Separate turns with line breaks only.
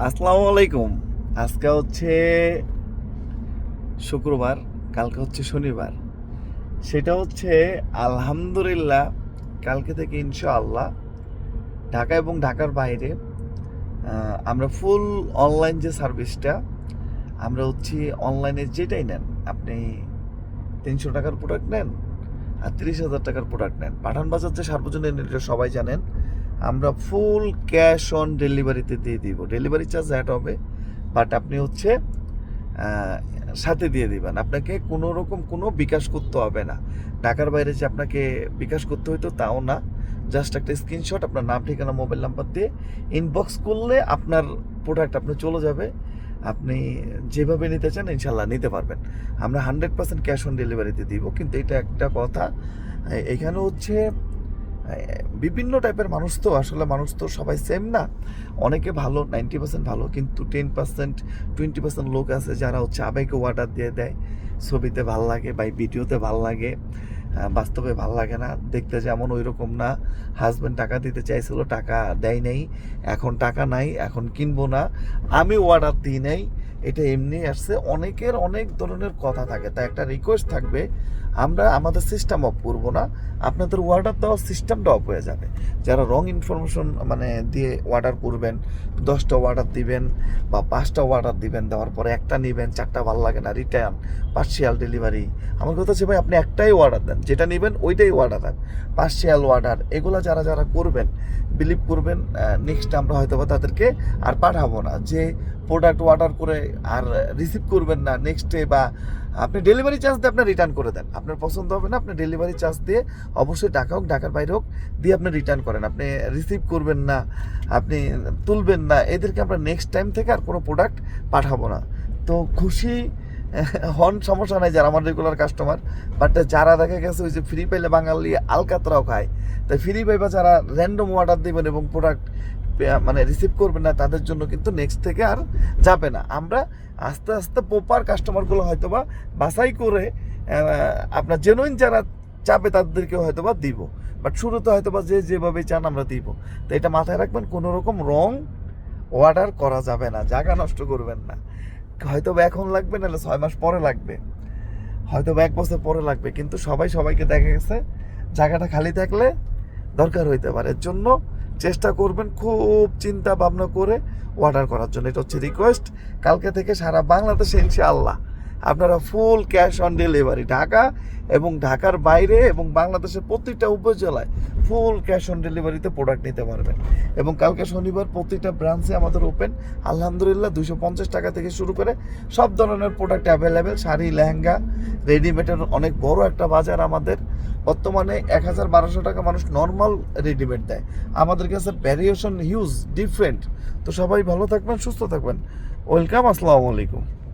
আসসালামু আলাইকুম। আজকে হচ্ছে শুক্রবার, কালকে হচ্ছে শনিবার। সেটা হচ্ছে আলহামদুলিল্লাহ, কালকে থেকে ইনশাআল্লাহ ঢাকা এবং ঢাকার বাইরে আমরা ফুল অনলাইন যে সার্ভিসটা আমরা হচ্ছে অনলাইনে যেটাই নেন, আপনি তিনশো টাকার প্রোডাক্ট নেন আর তিরিশ হাজার টাকার প্রোডাক্ট নেন। পাঠান বাজার যে সার্বজনীন, এটা সবাই জানেন। আমরা ফুল ক্যাশ অন ডেলিভারিতে দিয়ে দিব। ডেলিভারি চার্জ অ্যাড হবে বাট আপনি হচ্ছে সাথে দিয়ে দিবেন। আপনাকে কোনো রকম কোনো বিকাশ করতে হবে না। ঢাকার বাইরে যে আপনাকে বিকাশ করতে হইতো তাও না। জাস্ট একটা স্ক্রিনশট আপনার নাম, ঠিকানা মোবাইল নাম্বার দিয়ে ইনবক্স করলে আপনার প্রোডাক্ট আপনার চলে যাবে। আপনি যেভাবে নিতে চান ইনশাল্লাহ নিতে পারবেন। আমরা হান্ড্রেড পার্সেন্ট ক্যাশ অন ডেলিভারিতে দিব। কিন্তু এটা একটা কথা এখানে হচ্ছে বিভিন্ন টাইপের মানুষ তো, আসলে মানুষ তো সবাই সেম না। অনেকে ভালো নাইনটি পার্সেন্ট ভালো, কিন্তু টেন পার্সেন্ট টোয়েন্টি পার্সেন্ট লোক আছে যারা হচ্ছে আবেগে অর্ডার দিয়ে দেয়। ছবিতে ভালো লাগে বা ভিডিওতে ভালো লাগে বাস্তবে ভালো লাগে না। দেখতে যেমন ওই রকম না। হাজব্যান্ড টাকা দিতে চাইছিল, টাকা দেয় নাই। এখন টাকা নাই, এখন কিনবো না। আমি অর্ডার দিই নাই। এটা এমনি আসছে। অনেকের অনেক ধরনের কথা থাকে, তাই একটা রিকোয়েস্ট থাকবে, আমরা আমাদের সিস্টেম অফ করব না। আপনাদের অর্ডার দেওয়ার সিস্টেমটা অফ হয়ে যাবে। যারা রং ইনফরমেশন মানে দিয়ে অর্ডার করবেন, দশটা অর্ডার দিবেন বা পাঁচটা অর্ডার দিবেন, দেওয়ার পরে একটা নেবেন, চারটা ভালো লাগে না রিটার্ন পার্সিয়াল ডেলিভারি আমার কথা হচ্ছে ভাই, আপনি একটাই অর্ডার দেন, যেটা নেবেন ওইটাই অর্ডার দেন। পার্সিয়াল অর্ডার এগুলো যারা যারা করবেন বিলিভ করবেন নেক্সট আমরা হয়তো বা তাদেরকে আর পাঠাবো না। যে প্রোডাক্ট অর্ডার করে আর রিসিভ করবেন না নেক্সট ডে বা আপনি ডেলিভারি চার্জ দিয়ে আপনি রিটার্ন করে দেন। আপনার পছন্দ হবে না, আপনি ডেলিভারি চার্জ দিয়ে অবশ্যই ঢাকা হোক, ঢাকার বাইরে হোক দিয়ে আপনি রিটার্ন করেন। আপনি রিসিভ করবেন না, আপনি তুলবেন না, এদেরকে আমরা নেক্সট টাইম থেকে আর কোনো প্রোডাক্ট পাঠাবো না। তো খুশি, হন, সমস্যা নাই যারা আমার রেগুলার কাস্টমার বাট যারা দেখা গেছে ওই যে ফ্রি পাইলে বাঙালি আলকাতরাও খায়। তাই ফ্রি পাইবা যারা র্যান্ডম অর্ডার দিবেন এবং প্রোডাক্ট মানে রিসিভ করবেন না, তাদের জন্য কিন্তু নেক্সট থেকে আর যাবে না। আমরা আস্তে আস্তে প্রপার কাস্টমারগুলো হয়তো বা বাছাই করে আপনার জেনুইন যারা চাপে তাদেরকে হয়তো বা দিব। বাট শুরুতে হয়তো বা যে যেভাবে চান আমরা দিব। তো এটা মাথায় রাখবেন, কোনো রকম রং অর্ডার করা যাবে না, জায়গা নষ্ট করবেন না। হয়তো বা এখন লাগবে, নাহলে ছয় মাস পরে লাগবে। হয়তো বা এক বছর পরে লাগবে, কিন্তু সবাই সবাইকে দেখা গেছে, জায়গাটা খালি থাকলে দরকার হইতে পারে। এর জন্য চেষ্টা করবেন খুব চিন্তা ভাবনা করে অর্ডার করার জন্য। এটা হচ্ছে রিকোয়েস্ট কালকে থেকে সারা বাংলাদেশে ইনশাআল্লাহ আপনারা full cash on delivery Dhaka এবং ঢাকার বাইরে এবং বাংলাদেশের প্রতিটা উপজেলায় ফুল ক্যাশ অন ডেলিভারিতে প্রোডাক্ট নিতে পারবেন। এবং কালকে শনিবার প্রতিটা ব্রাঞ্চে আমাদের ওপেন আলহামদুলিল্লাহ দুশো পঞ্চাশ টাকা থেকে শুরু করে সব ধরনের প্রোডাক্ট অ্যাভেলেবেল শাড়ি, লেহেঙ্গা রেডিমেডের অনেক বড় একটা বাজার আমাদের। বর্তমানে এক হাজার বারোশো টাকা মানুষ নর্মাল রেডিমেড দেয়। আমাদের কাছে ভ্যারিয়েশন হিউজ ডিফারেন্ট তো সবাই ভালো থাকবেন, সুস্থ থাকবেন। ওয়েলকাম আসসালামু আলাইকুম।